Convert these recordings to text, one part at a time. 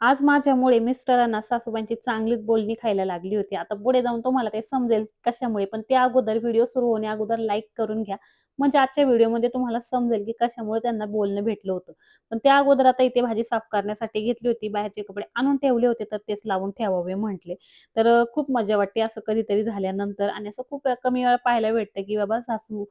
आज माझ्यामुळे मिस्टरांना सासूबाईंची चांगलीच बोलणी खायला लागली होती. आता पुढे जाऊन तुम्हाला ते समजेल कशामुळे. पण त्या अगोदर व्हिडिओ सुरू होण्या अगोदर लाईक करून घ्या. म्हणजे आजच्या व्हिडिओमध्ये तुम्हाला समजेल की कशामुळे त्यांना बोलणं भेटलं होतं. पण त्या अगोदर आता इथे भाजी साफ करण्यासाठी घेतली होती. बाहेरचे कपडे आणून ठेवले होते, तर तेच लावून ठेवावे म्हटले. तर खूप मजा वाटते असं कधीतरी झाल्यानंतर आणि असं खूप कमी वेळा पाहायला भेटतं, की बाबा सासू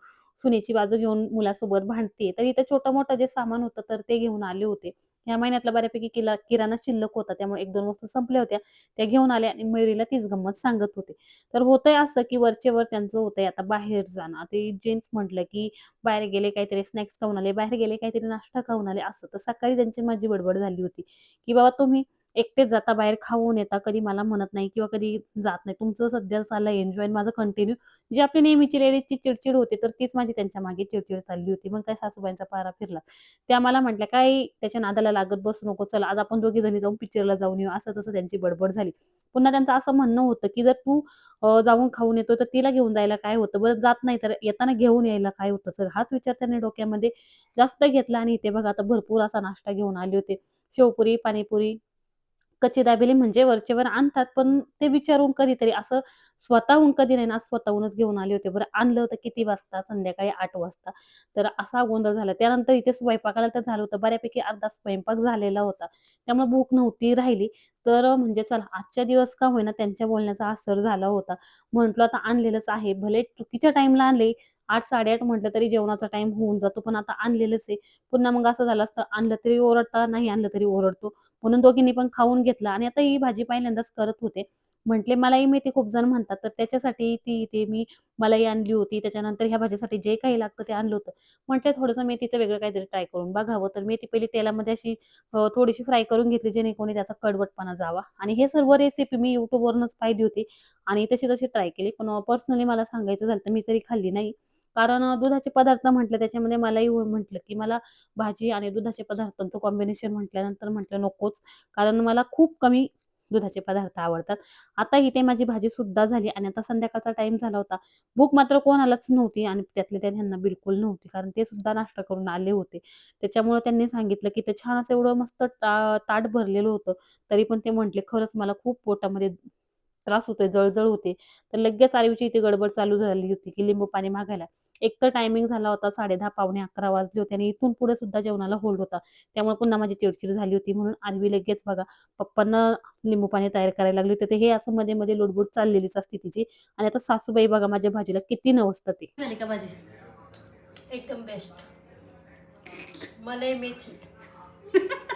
सुनेची बाजू घेऊन मुलासोबत भांडते. तर इथं छोटं-मोठं जे सामान होतं, तर ते घेऊन आले होते. या महिन्यातला बऱ्यापैकी किला किराणा शिल्लक होता. त्यामुळे 1-2 वस्तू संपल्या होत्या. त्या घेऊन आल्या आणि मयुरीला तीच गंमत सांगत होते. तर होतंय असं, की वरचेवर त्यांचं होतंय आता बाहेर जाणं. ते जेन्ट्स म्हटलं, की बाहेर गेले काहीतरी स्नॅक्स खाऊन आले, बाहेर गेले काहीतरी नाश्ता खाऊन आले असं. तर सकाळी त्यांची माझी बडबड झाली होती, की "बाबा तुम्ही एकटेच जाता बाहेर खाऊन येता, कधी मला म्हणत नाही किंवा कधी जात नाही. तुमचं सध्या चाललं एन्जॉय माझं कंटिन्यू." जी आपली नेहमीची लेडीजची चिडचिड होते, तर तीच माझी त्यांच्या मागे चिडचिड चालली होती. मग काय सासूबाईंचा पारा फिरला. त्या मला म्हटल्या, "काय त्याच्या नादाला लागत बसू नको. चल आज आपण दोघी जणी जाऊन पिक्चरला जाऊन येऊ." असं-तसं त्यांची बडबड झाली. पुन्हा त्यांचं असं म्हणणं होतं, की "जर तू जाऊन खाऊन येतोय, तर तिला घेऊन जायला काय होतं? बरं जात नाही तर येताना घेऊन यायला काय होतं?" सर हाच विचार त्यांनी डोक्यामध्ये जास्त घेतला आणि इथे बघा आता भरपूर असा नाश्ता घेऊन आले होते. शेवपुरी, पाणीपुरी, कच्ची दाबेली म्हणजे वरचेवर आणतात, पण ते विचारून कधीतरी असं स्वतःहून कधी नाही ना, स्वतःहूनच घेऊन आले होते. बरं आणलं होतं किती वाजता? संध्याकाळी आठ वाजता. तर असा गोंधळ झाला. त्यानंतर इथे स्वयंपाकाला तर झालं होतं. बऱ्यापैकी अर्धा स्वयंपाक झालेला होता. त्यामुळे भूक नव्हती राहिली. तर म्हणजे चला आजच्या दिवस का होईना त्यांच्या बोलण्याचा असर झाला होता. म्हटलं आता आणलेलंच आहे. भले चुकीच्या टाइमला आणले, 8-8:30 म्हटलं तरी जेवणाचा टाइम होऊन जातो. पण आता आणलेलंच आहे. पुन्हा मग असं झालं असतं, आणलं तरी ओरडता, नाही आणलं तरी ओरडतो. म्हणून दोघींनी पण खाऊन घेतलं आणि आता ही भाजी पहिल्यांदाच करत होते. म्हटले मलाही मेथी खूप जण म्हणतात, तर त्याच्यासाठी ती ते मी मलाई आणली होती. त्याच्यानंतर ह्या भाजीसाठी जे काही लागतं ते आणलं होतं. म्हटलं थोडंसं मेथीचं वेगळं काहीतरी ट्राय करून बघावं. तर मेथी पहिली तेलामध्ये अशी थोडीशी फ्राय करून घेतली जेणेकरून त्याचा कडवटपणा जावा आणि हे सर्व रेसिपी मी युट्यूबवरूनच पाहिली होती आणि तशी-तशी ट्राय केली. पण पर्सनली मला सांगायचं झालं तर मी तरी खाल्ली नाही. कारण दुधाचे पदार्थ म्हटलं त्याच्यामध्ये मलाही म्हटलं, की मला भाजी आणि दुधाचे पदार्थांचं कॉम्बिनेशन म्हटल्यानंतर म्हटलं नकोच. कारण मला खूप कमी दुधाचे पदार्थ आवडतात. आता इथे माझी भाजी सुद्धा झाली आणि आता संध्याकाळचा टाईम झाला होता. भूक मात्र कोणालाच नव्हती आणि त्यातले त्या ह्यांना बिलकुल नव्हती. कारण ते सुद्धा नाश्ता करून आले होते. त्याच्यामुळे त्यांनी सांगितलं, की ते छान असं एवढं मस्त ता ताट भरलेलं होतं. तरी पण ते म्हटले, "खरंच मला खूप पोटामध्ये त्रास होतोय, जळजळ होते." तर लगेच आरवीची इथे गडबड चालू झाली होती, की लिंबू पाणी मागायला. एक तर टायमिंग झाला होता 10:30 पावणे 11 वाजले होते आणि इथून पुढे सुद्धा जेवणाला होल्ड होता. त्यामुळे पुन्हा माझी चिडचिड झाली होती. म्हणून आरवी लगेच बघा पप्पांना लिंबू पाणी तयार करायला लागले होते. हे असं मध्ये-मध्ये लुडबुड चाललेलीच असते तिची आणि आता सासूबाई बघा माझ्या भाजीला किती नवसतात ते. झाली का भाजी एकदम बेस्ट मलई मेथी